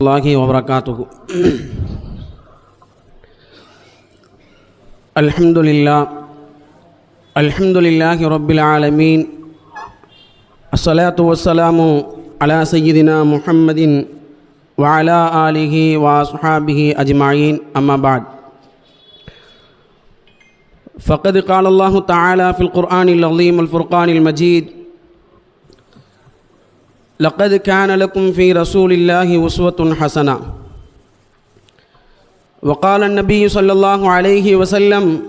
الله وبركاته. الحمد لله. الحمد لله رب العالمين. الصلاة والسلام على سيدنا محمد وعلى آله وأصحابه أجمعين. أما بعد. فقد قال الله تعالى في القرآن العظيم الفرقان المجيد لقد كان لكم في رسول الله أسوة حسنة وقال النبي صلى الله عليه وسلم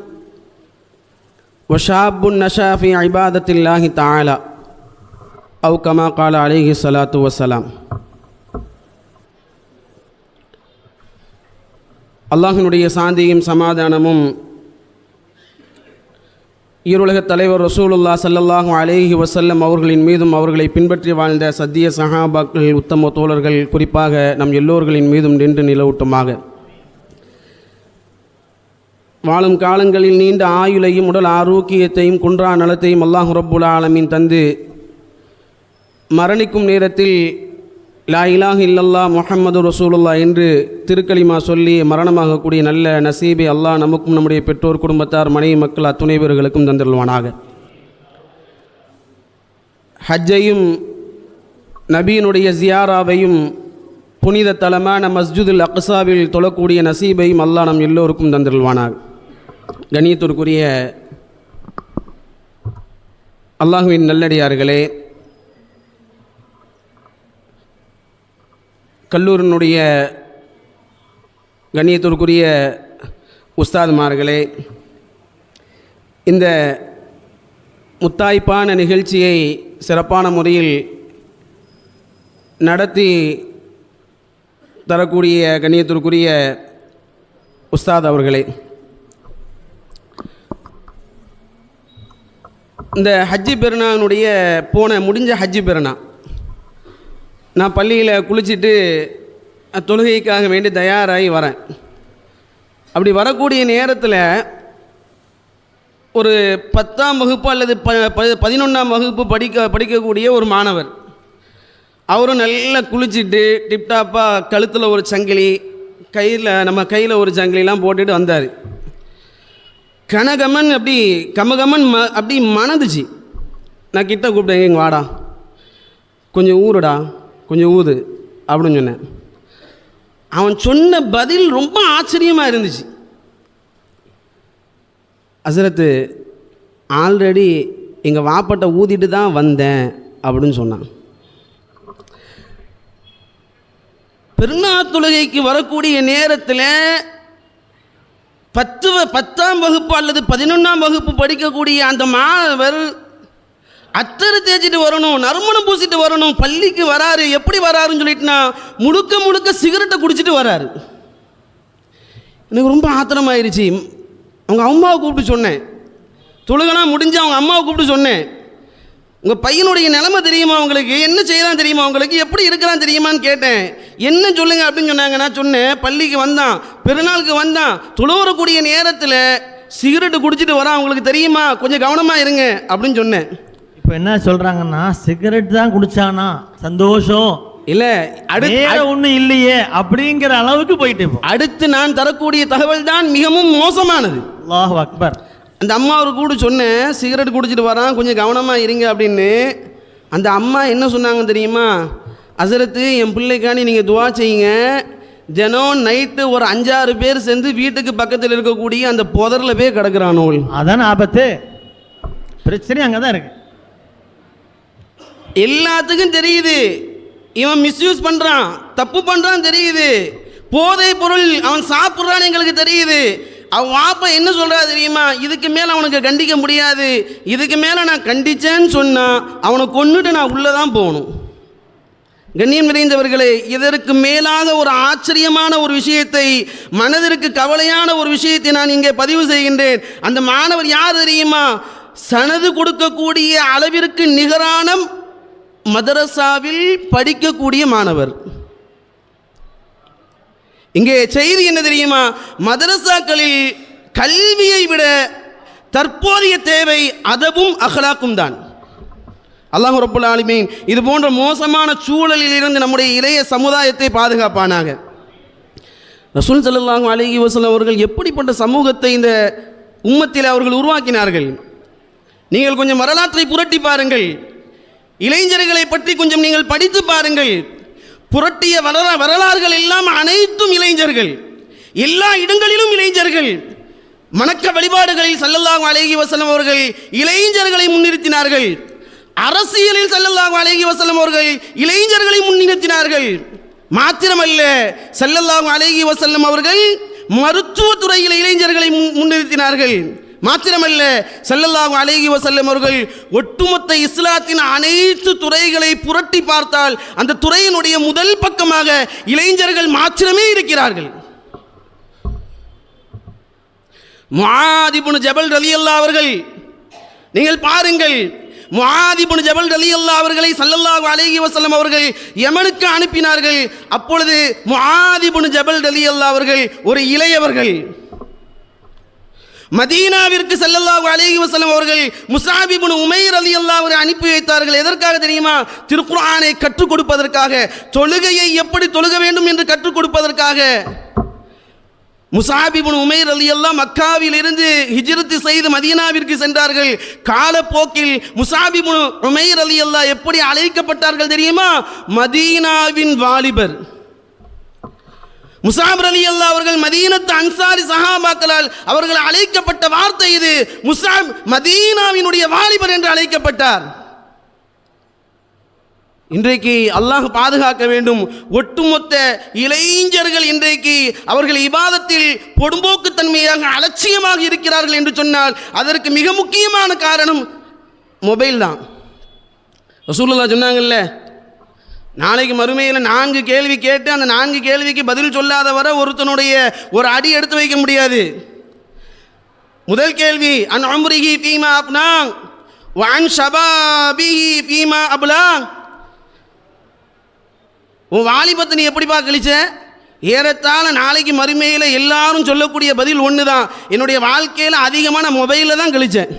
وشاب نشا في عبادة الله تعالى أو كما قال عليه الصلاة والسلام அல்லாஹினுடைய சாந்தியும் சமாதானமும் ஈருலக தலைவர் ரசூலுல்லா சல்லல்லாஹும் அலேஹி வசல்லம் அவர்களின் மீதும் அவர்களை பின்பற்றி வாழ்ந்த சத்திய சஹாபாக்கள் உத்தம தோழர்கள் குறிப்பாக நம் எல்லோர்களின் மீதும் நின்று நிலவூட்டமாக. வாழும் காலங்களில் நீண்ட ஆயுளையும் உடல் ஆரோக்கியத்தையும் குன்றா நலத்தையும் அல்லாஹ் ரப்புல் ஆலமின் தந்து மரணிக்கும் நேரத்தில் லா இலாஹ் இல்லல்லா முஹம்மது ரசூலுல்லா என்று திருக்கலிமா சொல்லி மரணமாகக்கூடிய நல்ல நசீபை அல்லாஹ் நமக்கும் நம்முடைய பெற்றோர் குடும்பத்தார் மனைவி மக்கள் அத்துணை பேர்களுக்கும் தந்திருவானாக. ஹஜ்ஜையும் நபியினுடைய ஜியாராவையும் புனித தலமான மஸ்ஜிதுல் அக்சாவில் தொழக்கூடிய நசீபையும் அல்லாஹ் நம் எல்லோருக்கும் தந்திருவானாக. கணியத்திற்குரிய அல்லாஹுவின் நல்லடியார்களே கல்லூரினுடைய கண்ணியத்திற்குரிய உஸ்தாதுமார்களே இந்த முத்தாய்ப்பான நிகழ்ச்சியை சிறப்பான முறையில் நடத்தி தரக்கூடிய கண்ணியத்திற்குரிய உஸ்தாத் அவர்களே இந்த ஹஜ்ஜி பெருனானுடைய போன முடிஞ்ச ஹஜ்ஜி பெருனா நான் பள்ளியில் குளிச்சுட்டு தொழுகைக்காக வேண்டி தயாராகி வரேன். அப்படி வரக்கூடிய நேரத்தில் ஒரு பத்தாம் வகுப்பு அல்லது ப ப- பதினொன்றாம் வகுப்பு படிக்க படிக்கக்கூடிய ஒரு மாணவர். அவரும் நல்லா குளிச்சுட்டு டிப்டாப்பாக கழுத்தில் ஒரு சங்கிலி கையில் நம்ம கையில் ஒரு சங்கிலிலாம் போட்டுட்டு வந்தார். கனகமன் அப்படி கமகமன் ம அப்படி மணந்துச்சு. நான் கிட்ட கூப்பிட்டேன் இங்கே வாடா. கொஞ்சம் ஊருடா. கொஞ்சம் ஊது அப்படின்னு சொன்னேன். அவன் சொன்ன பதில் ரொம்ப ஆச்சரியமாக இருந்துச்சு. அசரத்து ஆல்ரெடி எங்கள் வாப்பட்டை ஊதிட்டு தான் வந்தேன் அப்படின்னு சொன்னான். பெருநாள் தொழுகைக்கு வரக்கூடிய நேரத்தில் பத்து பத்தாம் வகுப்பு அல்லது பதினொன்றாம் வகுப்பு படிக்கக்கூடிய அந்த மாணவர் அத்தரை தேய்ச்சிட்டு வரணும் நறுமணம் பூசிட்டு வரணும் பள்ளிக்கு வராரு எப்படி வராருன்னு சொல்லிட்டுனா முழுக்க முழுக்க சிகரெட்டை குடிச்சிட்டு வராரு. எனக்கு ரொம்ப ஆத்திரமாயிருச்சு. அவங்க அம்மாவை கூப்பிட்டு சொன்னேன். தொழுகனா முடிஞ்சு அவங்க அம்மாவை கூப்பிட்டு சொன்னேன். உங்கள் பையனுடைய நிலைமை தெரியுமா அவங்களுக்கு என்ன செய்யலாம் தெரியுமா அவங்களுக்கு எப்படி இருக்கிறான் தெரியுமான்னு கேட்டேன். என்ன சொல்லுங்க அப்படின்னு சொன்னாங்க. நான் சொன்னேன் பள்ளிக்கு வந்தான் பெருநாளுக்கு வந்தான். துளவரக்கூடிய நேரத்தில் சிகரெட்டு குடிச்சிட்டு வரான் அவங்களுக்கு தெரியுமா? கொஞ்சம் கவனமாக இருங்க அப்படின்னு சொன்னேன். இப்போ என்ன சொல்றாங்கன்னா சிகரெட் தான் குடிச்சானா? சந்தோஷம். இல்லை அடுத்து ஒண்ணும் இல்லையே அப்படிங்கிற அளவுக்கு போயிட்டு அடுத்து நான் தரக்கூடிய தகவல் தான் மிகவும் மோசமானது. அல்லாஹ் அக்பர். அந்த அம்மாவுக்கு கூட சொன்னேன் சிகரெட் குடிச்சிட்டு வரான் கொஞ்சம் கவனமாக இருங்க அப்படின்னு. அந்த அம்மா என்ன சொன்னாங்க தெரியுமா? அசரத்து என் பிள்ளைக்காண்டி நீங்கள் துவா செய்யுங்க. தினம் நைட்டு ஒரு அஞ்சாறு பேர் சேர்ந்து வீட்டுக்கு பக்கத்தில் இருக்கக்கூடிய அந்த புதரில் போய் கிடக்குறானோல் அதான் ஆபத்து? பிரச்சனை அங்கதான் இருக்கு. எல்லாத்துக்கும் தெரியுது. இவன் மிஸ்யூஸ் பண்ணுறான் தப்பு பண்ணுறான் தெரியுது. போதை பொருள் அவன் சாப்பிட்றான்னு எங்களுக்கு தெரியுது. அவன் வாப்பா என்ன சொல்கிறா தெரியுமா? இதுக்கு மேலே அவனுக்கு கண்டிக்க முடியாது. இதுக்கு மேலே நான் கண்டிச்சேன்னு சொன்னால் அவனை கொன்னுட்டு நான் உள்ளே தான் போகணும். கண்ணியம் நிறைந்தவர்களே இதற்கு மேலாக ஒரு ஆச்சரியமான ஒரு விஷயத்தை மனதிற்கு கவலையான ஒரு விஷயத்தை நான் இங்கே பதிவு செய்கின்றேன். அந்த மாணவர் யார் தெரியுமா? சனது கொடுக்கக்கூடிய அளவிற்கு நிகரான மதரசாவில் படிக்கக்கூடிய மாணவர். இங்கே செய்தி என்ன தெரியுமா? மதரசாக்களில் கல்வியை விட தற்போதைய தேவை அதவும் அகலாக்கும் தான். அல்லாஹ் ரப்புல் ஆலிமீன் இது போன்ற மோசமான சூழலில் இருந்து நம்முடைய இளைய சமுதாயத்தை பாதுகாப்பானாக. ரசூல் சல்லாஹ் அலைஹி வஸல்லம் அவர்கள் எப்படிப்பட்ட சமூகத்தை இந்த உம்மத்தில் அவர்கள் உருவாக்கினார்கள்? நீங்கள் கொஞ்சம் வரலாற்றை புரட்டி பாருங்கள். இளைஞர்களை பற்றி கொஞ்சம் நீங்கள் படித்து பாருங்கள். புரட்டிய வரல வரலாறுகள் எல்லாம் அனைத்தும் இளைஞர்கள். எல்லா இடங்களிலும் இளைஞர்கள். மணக்க வழிபாடுகளில் ஸல்லல்லாஹு அலைஹி வசலம் அவர்கள் இளைஞர்களை முன்னிறுத்தினார்கள். அரசியலில் ஸல்லல்லாஹு அலைஹி வசலம் அவர்கள் இளைஞர்களை முன்னிறுத்தினார்கள். மாத்திரமல்ல ஸல்லல்லாஹு அலைஹி வசல்லம் அவர்கள் மருத்துவத்துறையில் இளைஞர்களை முன்- முன்னிறுத்தினார்கள். மாத்திரமல்ல ஸல்லல்லாஹு அழகி வசல்லம் அவர்கள் ஒட்டுமொத்த இஸ்லாத்தின் அனைத்து துறைகளை புரட்டி பார்த்தால் அந்த துறையினுடைய முதல் பக்கமாக இளைஞர்கள் மாத்திரமே இருக்கிறார்கள். முஆதிபுன் ஜபல் அல்லா அவர்கள் நீங்கள் பாருங்கள் முஆதிபுன் ஜபல் அல்லா அவர்களை சல்லல்லாஹு அலைஹி வசல்லம் அவர்கள் யமனுக்கு அனுப்பினார்கள். அப்பொழுது முஆதிபுன் ஜபல் அல்லா அவர்கள் ஒரு இளையவர்கள். மதீனாவிற்கு செல்லல்லாஹு அலேஹி வசலம் அவர்கள் முசாபிபுன் இப்னு உமைர் ரலியல்லாஹு அவரை அனுப்பி வைத்தார்கள். எதற்காக தெரியுமா? திருக்குரானை கற்றுக் கொடுப்பதற்காக. தொழுகையை எப்படி தொழுக வேண்டும் என்று கற்றுக் கொடுப்பதற்காக. முசாபிபுன் உமைர் அலி எல்லாம் மக்காவில் இருந்து ஹிஜ்ரத்து செய்து மதீனாவிற்கு சென்றார்கள். காலப்போக்கில் முசாபிபுன் உமைர் அலி அல்லா எப்படி அழைக்கப்பட்டார்கள் தெரியுமா? மதீனாவின் வாலிபர். முசாபர் அலி அல்லா அவர்கள் மதீனத்து அன்சாரி சஹாபாக்களால் அவர்கள் அழைக்கப்பட்ட வார்த்தை இது. முசாப் மதீனாவினுடைய வாலிபர் என்று அழைக்கப்பட்டார். இன்றைக்கு அல்லாஹ் பாதுகாக்க வேண்டும். ஒட்டுமொத்த இளைஞர்கள் இன்றைக்கு அவர்கள் இபாதத்தில் பொடும்போக்குத்தன்மையாக அலட்சியமாக இருக்கிறார்கள் என்று சொன்னால் அதற்கு மிக முக்கியமான காரணம் மொபைல் தான். ரசூல்லா சொன்னாங்கல்ல நாளைக்கு மறுமையில் நான்கு கேள்வி கேட்டு அந்த நான்கு கேள்விக்கு பதில் சொல்லாத வரை ஒருத்தனுடைய ஒரு அடி எடுத்து வைக்க முடியாது. முதல் கேள்வி அன் அம்ரிஹி அப்னா வான் வன் ஷபாபிஹி பீமா அப்லா உன் வாலிபத்தை நீ எப்படிப்பா கழிச்ச? ஏறத்தாழ நாளைக்கு மறுமையில் எல்லாரும் சொல்லக்கூடிய பதில் ஒன்று தான் என்னுடைய வாழ்க்கையில் அதிகமான மொபைலில் தான் கழிச்சேன்.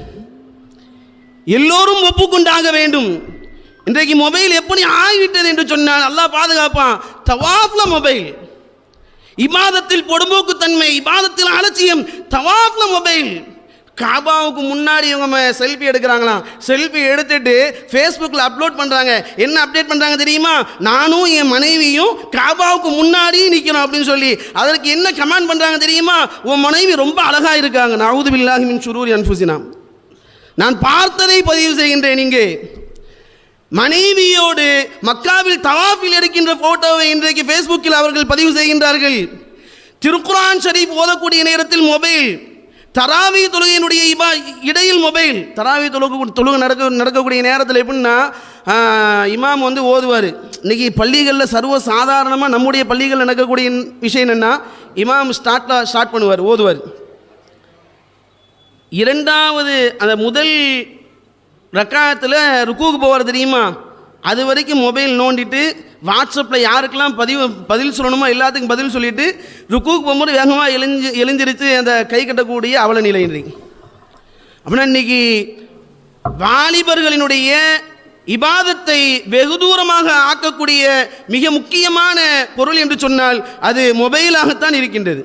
எல்லோரும் ஒப்புக்கொண்டாக வேண்டும். இன்றைக்கு மொபைல் எப்படி ஆகிவிட்டது என்று சொன்னால் அல்லாஹ் பாதுகாப்பான். தவாஃப்ல மொபைல். இபாதத்தில் பொடும்போக்குத்தன்மை இபாதத்தில் அலட்சியம் தவாஃப்ல மொபைல். காபாவுக்கு முன்னாடி இவங்க செல்ஃபி எடுக்கிறாங்களாம். செல்ஃபி எடுத்துட்டு ஃபேஸ்புக்கில் அப்லோட் பண்ணுறாங்க என்ன அப்டேட் பண்ணுறாங்க தெரியுமா? நானும் என் மனைவியும் காபாவுக்கு முன்னாடி நிற்கிறோம் அப்படின்னு சொல்லி. அதற்கு என்ன கமெண்ட் பண்ணுறாங்க தெரியுமா? உன் மனைவி ரொம்ப அழகாக இருக்காங்க. நவுது பில்லாஹி மின் சுரூர் அன்ஃபுசினா நான் பார்த்ததை பதிவு செய்கின்றேன் இங்கே. மனைவியோடு மக்காவில் தவாஃபில் எடுக்கின்ற போட்டோவை இன்றைக்கு ஃபேஸ்புக்கில் அவர்கள் பதிவு செய்கின்றார்கள். திருக்குரான் ஷரீப் ஓதக்கூடிய நேரத்தில் மொபைல் தராவி தொழுகையினுடைய இபா இடையில் மொபைல். தராவி தொழுகு தொழுகு நடக்க நடக்கக்கூடிய நேரத்தில் எப்படின்னா இமாம் வந்து ஓதுவார். இன்றைக்கி பள்ளிகளில் சர்வ சாதாரணமாக நம்முடைய பள்ளிகளில் நடக்கக்கூடிய விஷயம் என்னென்னா இமாம் ஸ்டார்ட்டாக ஸ்டார்ட் பண்ணுவார் ஓதுவார். இரண்டாவது அந்த முதல் ரக்காயத்தில் ருக்கூக்கு போவார் தெரியுமா? அது வரைக்கும் மொபைல் நோண்டிட்டு வாட்ஸ்அப்பில் யாருக்கெல்லாம் பதிவு பதில் சொல்லணுமோ எல்லாத்துக்கும் பதில் சொல்லிட்டு ருக்கூக்கு போகும்போது வேகமாக எழிஞ்சு எழுந்திரித்து அந்த கை கட்டக்கூடிய அவல நிலை இன்றைக்கு அப்படின்னா இன்னைக்கு வாலிபர்களினுடைய இபாதத்தை வெகு தூரமாக ஆக்கக்கூடிய மிக முக்கியமான பொருள் என்று சொன்னால் அது மொபைலாகத்தான் இருக்கின்றது.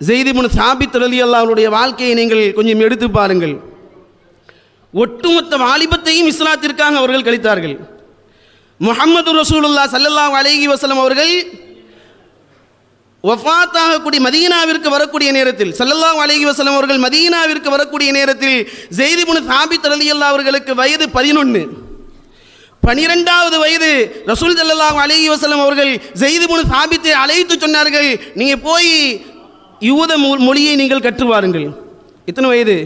ஜெய்திபுன் சாபித் ரலி அல்லாஹ்வுடைய வாழ்க்கையை நீங்கள் கொஞ்சம் எடுத்து பாருங்கள். ஒட்டுமொத்த வாலிபத்தையும் இஸ்லாத்திற்காக அவர்கள் கழித்தார்கள். முகமது ரசூலுல்லா சல்லல்லா அலைஹி வசலம் அவர்கள் வஃபாத்தாகக்கூடிய மதீனாவிற்கு வரக்கூடிய நேரத்தில் சல்லல்லா அலைஹி வசலம் அவர்கள் மதீனாவிற்கு வரக்கூடிய நேரத்தில் ஜெய்திபுன் சாபித் அலியல்லா அவர்களுக்கு வயது பதினொன்று பனிரெண்டாவது வயது ரசூல் ஸல்லல்லாஹு அலைஹி வசலம் அவர்கள் ஜெய்திபுன் சாபித்தை அழைத்து சொன்னார்கள் நீங்கள் போய் யூத மொ- மொழியை நீங்கள் கற்று வாருங்கள் வயது?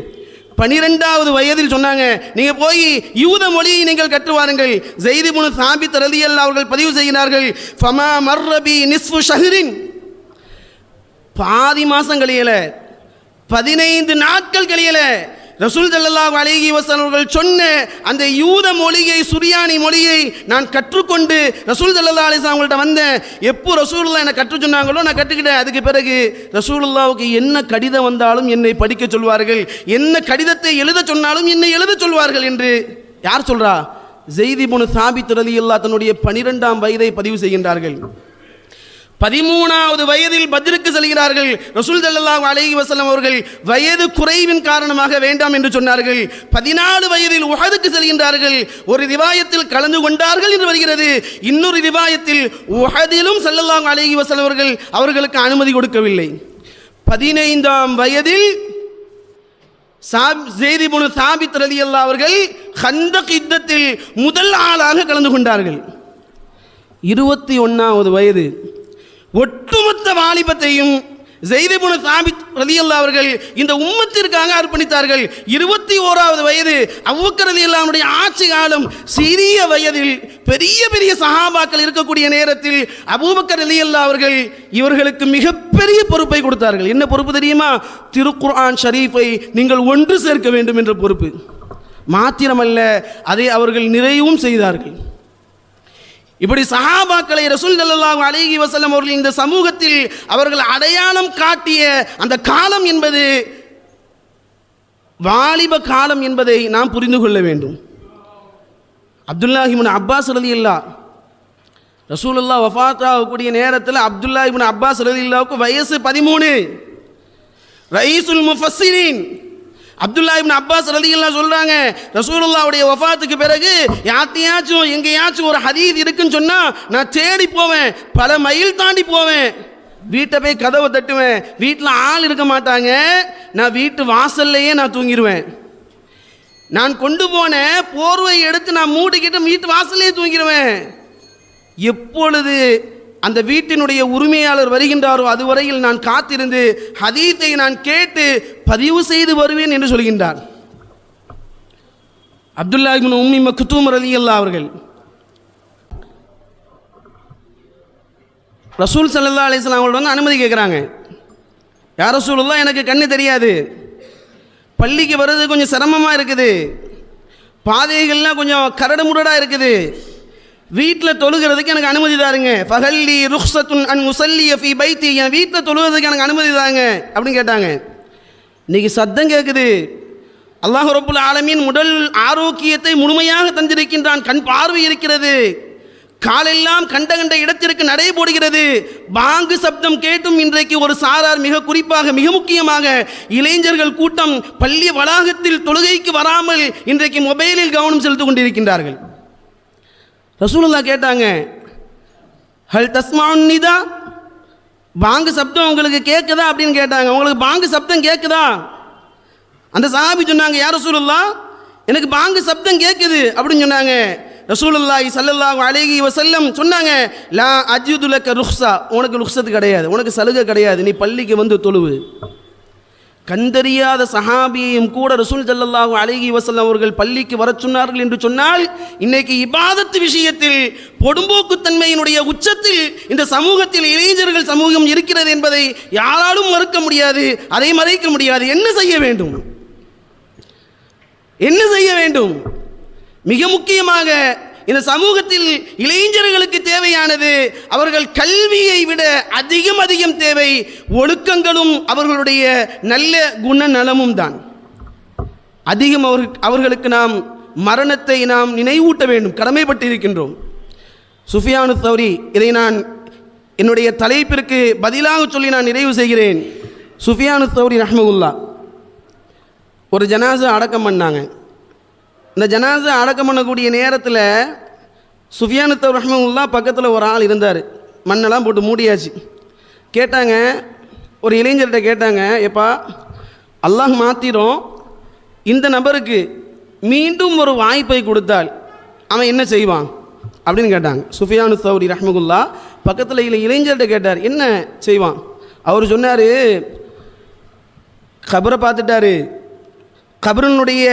பனிரெண்டாவது வயதில் சொன்னாங்க. நீங்கள் போய் யூத மொழியை நீங்கள் கற்று வாருங்கள் ஜெய்திபுன் சாபித் ரலியல்லாஹு அவர்கள் பதிவு செய்கிறார்கள். ஃபமா மர்ரபி நிஸ்ஃபு ஷஹரின். பாதி மாதம் கழியலை. பதினைந்து நாட்கள் கழியலை. ரசூல் ஸல்லல்லாஹு அலைஹி வசன் அவர்கள் சொன்ன அந்த யூத மொழியை சுரியானி மொழியை நான் கற்றுக்கொண்டு ரசூல் ஸல்லல்லாஹு அலிஸ்லாம் அவங்கள்ட்ட வந்தேன். எப்போ ரசூல்லா என்னை கற்று சொன்னாங்களோ நான் கற்றுக்கிட்டேன். அதுக்கு பிறகு ரசூலுல்லாவுக்கு என்ன கடிதம் வந்தாலும் என்னை படிக்க சொல்வார்கள். என்ன கடிதத்தை எழுத சொன்னாலும் என்னை எழுத சொல்வார்கள் என்று யார் சொல்றா? ஜெய்தி புனு சாபித் ரலியல்லா தன்னுடைய பனிரெண்டாம் வயதை பதிவு செய்கின்றார்கள். பதிமூணாவது வயதில் பத்ருக்கு செல்கிறார்கள். ரசூல் ஸல்லல்லாஹு அலஹி வசலம் அவர்கள் வயது குறைவின் காரணமாக வேண்டாம் என்று சொன்னார்கள். பதினாலு வயதில் உஹதுக்கு செல்கின்றார்கள். ஒரு ரிவாயத்தில் கலந்து கொண்டார்கள் என்று வருகிறது. இன்னொரு ரிவாயத்தில் உஹதிலும் ஸல்லல்லாஹு அலஹி வசலம் அவர்கள் அவர்களுக்கு அனுமதி கொடுக்கவில்லை. பதினைந்தாம் வயதில் சாப் செய்தி புனு சாபித் அல்லா அவர்கள் ஹந்தக் யுத்தத்தில் முதல் ஆளாக கலந்து கொண்டார்கள். இருபத்தி ஒன்றாவது வயது ஒட்டுமொத்த வாலிபத்தையும் ஜெய்திபுன சாபித் ரதியல்லா அவர்கள் இந்த உம்மத்திற்காக அர்ப்பணித்தார்கள். இருபத்தி ஓராவது வயது அவ்வக்க ரதியல்லாவுடைய ஆட்சி காலம் சிறிய வயதில் பெரிய பெரிய சகாபாக்கள் இருக்கக்கூடிய நேரத்தில் அபூபக்கர் ரதியல்லா அவர்கள் இவர்களுக்கு மிகப்பெரிய பொறுப்பை கொடுத்தார்கள். என்ன பொறுப்பு தெரியுமா? திருக்குர்ஆன் ஷரீஃபை நீங்கள் ஒன்று சேர்க்க வேண்டும் என்ற பொறுப்பு. மாத்திரமல்ல அதை அவர்கள் நிறைவும் செய்தார்கள். இப்படி சஹாபாக்களை ரசூல் ஸல்லல்லாஹு அழகி வசல்லம் அவர்கள் இந்த சமூகத்தில் அவர்கள் அடையாளம் காட்டிய அந்த காலம் என்பது வாலிப காலம் என்பதை நாம் புரிந்து கொள்ள வேண்டும். அப்துல்லாஹிபின் அப்பாஸ் ரலியல்லா ரசூலுல்லா வஃத் ஆகக்கூடிய நேரத்தில் அப்துல்லா இப்னு அப்பாஸ் ரலியல்லாவுக்கு வயசு பதிமூணு. ரயீசுல் முஃபஸ்ஸிரீன் அப்துல்லா இப்னு அப்பாஸ் ரதிகள்லாம் சொல்கிறாங்க ரசூலுல்லாவுடைய வஃபாத்துக்கு பிறகு யார்ட்டையாச்சும் எங்கேயாச்சும் ஒரு ஹதீத் இருக்குன்னு சொன்னால் நான் தேடி போவேன் பல மைல் தாண்டி போவேன். வீட்டை போய் கதவை தட்டுவேன் வீட்டில் ஆள் இருக்க மாட்டாங்க நான் வீட்டு வாசல்லையே நான் தூங்கிடுவேன் நான் கொண்டு போன போர்வை எடுத்து நான் மூடிக்கிட்டு வீட்டு வாசல்லையே தூங்கிடுவேன் எப்பொழுது அந்த வீட்டினுடைய உரிமையாளர் வருகின்றாரோ அதுவரையில் நான் காத்திருந்து ஹதீத்தை நான் கேட்டு பதிவு செய்து வருவேன் என்று சொல்கின்றார். அப்துல்லா இப்னு உம்மி மக்தூம் அல்லா அவர்கள். ரசூல் சல்லா அலிஸ்லாம் அவர்கள் வந்து அனுமதி கேட்குறாங்க. யார் ரசூலுல்லா எனக்கு கண்ணு தெரியாது. பள்ளிக்கு வர்றது கொஞ்சம் சிரமமாக இருக்குது. பாதைகள்லாம் கொஞ்சம் கரடு முரடாக இருக்குது. வீட்டில் தொழுகிறதுக்கு எனக்கு அனுமதி தாருங்க. ஃபஹல்லி ருக்ஸத்துன் அன் முசல்லி ஃபி பைத்தி. என் வீட்டில் தொழுகிறதுக்கு எனக்கு அனுமதி தாங்க. அப்படின்னு கேட்டாங்க. இன்னைக்கு சத்தம் கேட்குது அல்லாஹ் ரப்புல் ஆலமீன் உடல் ஆரோக்கியத்தை முழுமையாக தந்திருக்கின்றான். கண் பார்வை இருக்கிறது. காலெல்லாம் கண்ட கண்ட இடத்திற்கு நடை போடுகிறது. பாங்கு சப்தம் கேட்டும் இன்றைக்கு ஒரு சாரார் மிக குறிப்பாக மிக முக்கியமாக இளைஞர்கள் கூட்டம் பள்ளி வளாகத்தில் தொழுகைக்கு வராமல் இன்றைக்கு மொபைலில் கவனம் செலுத்திக் கொண்டிருக்கின்றார்கள். ரசூலுல்லா கேட்டாங்க ஹல் தஸ்மான் பாங்கு சப்தம் உங்களுக்கு கேட்குதா அப்படின்னு கேட்டாங்க. உங்களுக்கு பாங்கு சப்தம் கேட்குதா அந்த சஹாபி சொன்னாங்க யார் ரசூலுல்லா எனக்கு பாங்கு சப்தம் கேட்குது அப்படின்னு சொன்னாங்க. ரசூலுல்லாஹி ஸல்லல்லாஹு அலைஹி வசல்லம் சொன்னாங்க லா அஜ்யுதுலக்க ருக்ஸா உனக்கு ருக்ஸத்து கிடையாது. உனக்கு சலுகை கிடையாது. நீ பள்ளிக்கு வந்து தொழுவு. கண்டறியாத சஹாபியையும் கூட ரசூல் ஸல்லல்லாஹு அழகி வசல்லம் அவர்கள் பள்ளிக்கு வரச் சொன்னார்கள் என்று சொன்னால் இன்னைக்கு இபாதத்து விஷயத்தில் பொடும்போக்குத்தன்மையினுடைய உச்சத்தில் இந்த சமூகத்தில் இளைஞர்கள் சமூகம் இருக்கிறது என்பதை யாராலும் மறுக்க முடியாது அதை மறைக்க முடியாது. என்ன செய்ய வேண்டும்? என்ன செய்ய வேண்டும்? மிக முக்கியமாக இந்த சமூகத்தில் இளைஞர்களுக்கு தேவையானது அவர்கள் கல்வியை விட அதிகம் அதிகம் தேவை ஒழுக்கங்களும் அவர்களுடைய நல்ல குண நலமும் தான். அதிகம் அவர் அவர்களுக்கு நாம் மரணத்தை நாம் நினைவூட்ட வேண்டும் கடமைப்பட்டிருக்கின்றோம். சுஃபியானு தௌரி இதை நான் என்னுடைய தலைப்பிற்கு பதிலாக சொல்லி நான் நிறைவு செய்கிறேன். சுஃபியானு தௌரி ரஹ்மகுல்லா ஒரு ஜனாசா அடக்கம் பண்ணாங்க. இந்த ஜனாசா அடக்கம் பண்ணக்கூடிய நேரத்தில் சுஃபியானத்த ரஹ்மல்லா பக்கத்தில் ஒரு ஆள் இருந்தார். மண்ணெல்லாம் போட்டு மூடியாச்சு. கேட்டாங்க ஒரு இளைஞர்கிட்ட கேட்டாங்க எப்பா அல்லாஹ் மாத்திரம் இந்த நபருக்கு மீண்டும் ஒரு வாய்ப்பை கொடுத்தால் அவன் என்ன செய்வான்? அப்படின்னு கேட்டாங்க. சுஃபியானு சௌரி ரஹ்மகுல்லா பக்கத்தில் இல்லை இளைஞர்கிட்ட கேட்டார் என்ன செய்வான்? அவர் சொன்னார் கபரை பார்த்துட்டாரு. கபரனுடைய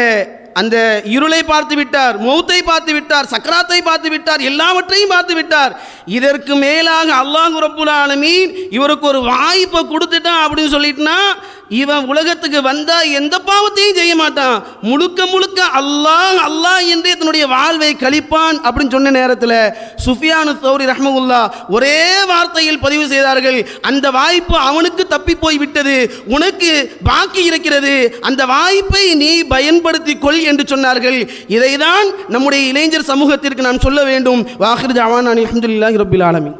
அந்த இருளை பார்த்து விட்டார் மௌத்தை பார்த்து விட்டார் சக்கராத்தை பார்த்து விட்டார் எல்லாவற்றையும் பார்த்து விட்டார். இதற்கு மேலாக அல்லாஹ் ரப்புல் ஆலமீன் இவருக்கு ஒரு வாய்ப்பை கொடுத்துட்டான் அப்படின்னு சொல்லிட்டுனா இவன் உலகத்துக்கு வந்தால் எந்த பாவத்தையும் செய்ய மாட்டான். முழுக்க முழுக்க அல்லாஹ் அல்லாஹ் என்றே தன்னுடைய வாழ்வை கழிப்பான் அப்படின்னு சொன்ன நேரத்தில் சுஃபியானு சௌரி ரஹ்மகுல்லா ஒரே வார்த்தையில் பதிவு செய்தார்கள். அந்த வாய்ப்பு அவனுக்கு தப்பி போய் விட்டது உனக்கு பாக்கி இருக்கிறது. அந்த வாய்ப்பை நீ பயன்படுத்தி கொள் என்று சொன்னார்கள். இதைதான் நம்முடைய இளைஞர் சமூகத்திற்கு நாம் சொல்ல வேண்டும். வாஹிர் ஜவான் அலமதுல்லாஹி ரபில் ஆலமின்.